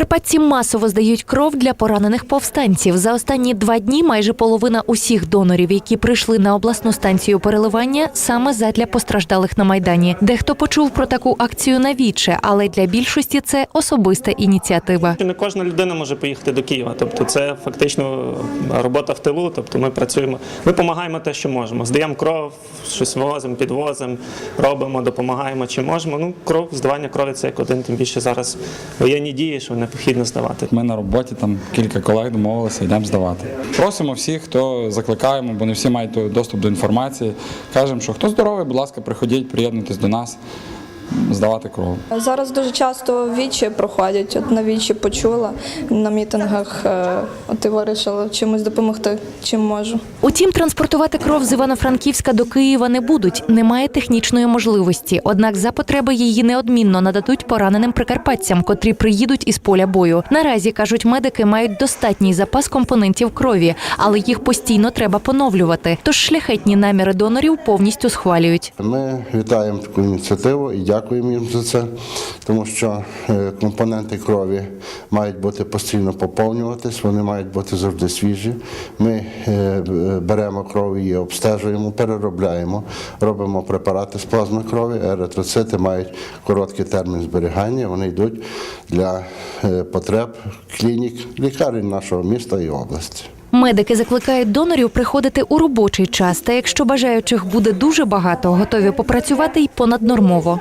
Прикарпатці масово здають кров для поранених повстанців. За останні два дні майже половина усіх донорів, які прийшли на обласну станцію переливання, саме задля постраждалих на майдані. Дехто почув про таку акцію навіче, але для більшості це особиста ініціатива. Не кожна людина може поїхати до Києва. Тобто, це фактично робота в тилу. Тобто, ми працюємо, ми допомагаємо те, що можемо. Здаємо кров, щось возимо, підвозимо, робимо, допомагаємо чи можемо. Ну, кров, здавання крові це як один, тим більше зараз воєнні дії, що необхідно здавати. Ми на роботі там кілька колег домовилися, йдемо здавати. Просимо всіх, хто закликаємо, бо не всі мають доступ до інформації. Кажемо, що хто здоровий, будь ласка, приходіть, приєднуйтесь до нас, здавати кров. Зараз дуже часто вічі проходять. От на вічі почула на мітингах. е, От і вирішила чимось допомогти, чим можу. Утім, транспортувати кров з Івано-Франківська до Києва не будуть. Немає технічної можливості. Однак за потреби її неодмінно нададуть пораненим прикарпатцям, котрі приїдуть із поля бою. Наразі кажуть, медики мають достатній запас компонентів крові, але їх постійно треба поновлювати. Тож шляхетні наміри донорів повністю схвалюють. Ми вітаємо таку ініціативу і дякуємо їм за це, тому що е, компоненти крові мають бути постійно поповнюватись, вони мають бути завжди свіжі. Ми е, беремо кров, її обстежуємо, переробляємо, робимо препарати з плазми крові. Еритроцити мають короткий термін зберігання, вони йдуть для е, потреб клінік, лікарень нашого міста і області. Медики закликають донорів приходити у робочий час. Та якщо бажаючих буде дуже багато, готові попрацювати й понаднормово.